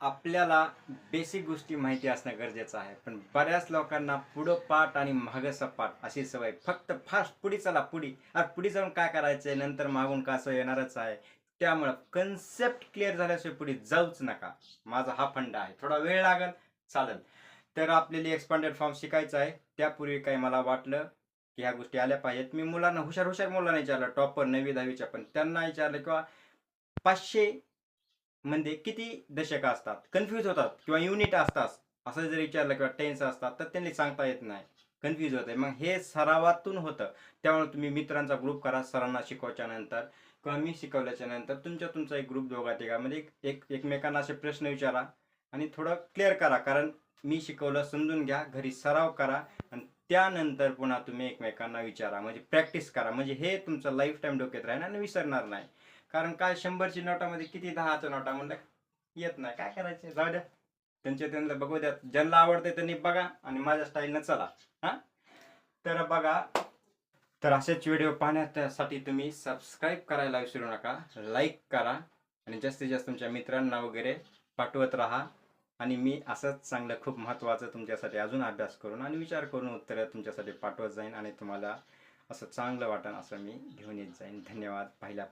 आपल्याला बेसिक गोष्टी माहिती असणं गरजेचं आहे. पण बऱ्याच लोकांना पुढं पाठ आणि मागं पाठ अशी सवय. फक्त फास्ट पुढे चला पुढे. अरे पुढे जाऊन काय करायचंय? नंतर मागून का असं येणारच आहे? त्यामुळं कन्सेप्ट क्लिअर झाल्याशिवाय पुढे जाऊच नका. माझा हा फंड आहे. थोडा वेळ लागेल चालेल. तर आपल्याला एक्सपांडेड फॉर्म शिकायचा आहे. त्यापूर्वी काही मला वाटलं की ह्या गोष्टी आल्या पाहिजेत. मी मुलांना हुशार हुशार मुलांना विचारलं. टॉपर नववी दहावीच्या पण त्यांना विचारलं किंवा पाचशे मध्ये किती दशक असतात? कन्फ्यूज होतात किंवा युनिट असतात. असं जर विचारलं किंवा टेन्स असतात तर त्यांनी सांगता येत नाही. कन्फ्यूज होते मग हे सरावातून होतं. त्यामुळे तुम्ही मित्रांचा ग्रुप करा सरांना शिकवायच्या नंतर किंवा मी शिकवल्याच्या नंतर तुमच्या तुमचा एक ग्रुप दोघा तिघा म्हणजे एक एकमेकांना असे प्रश्न विचारा आणि थोडं क्लिअर करा. कारण मी शिकवलं समजून घ्या. घरी सराव करा आणि त्यानंतर पुन्हा तुम्ही एकमेकांना विचारा. म्हणजे प्रॅक्टिस करा. म्हणजे हे तुमचं लाईफ टाईम डोक्यात राहील आणि विसरणार नाही. कारण काय शंभरची नोटामध्ये किती दहाच्या नोटा म्हणलं? येत नाही. काय करायचे? जाऊ द्या. त्यांच्या त्यांना बघू द्या. ज्यांना आवडते त्यांनी बघा आणि माझ्या स्टाईलनं चला. हा? तर बघा. तर असेच व्हिडिओ पाहण्यासाठी तुम्ही सबस्क्राईब करायला विसरू नका. लाईक करा. आणि जास्तीत जास्त तुमच्या मित्रांना वगैरे पाठवत राहा. आणि मी असंच चांगलं खूप महत्त्वाचं तुमच्यासाठी अजून अभ्यास करून आणि विचार करून उत्तरं तुमच्यासाठी पाठवत जाईन आणि तुम्हाला असं चांगलं वाटेल असं मी घेऊन येत जाईन. धन्यवाद. पहिल्या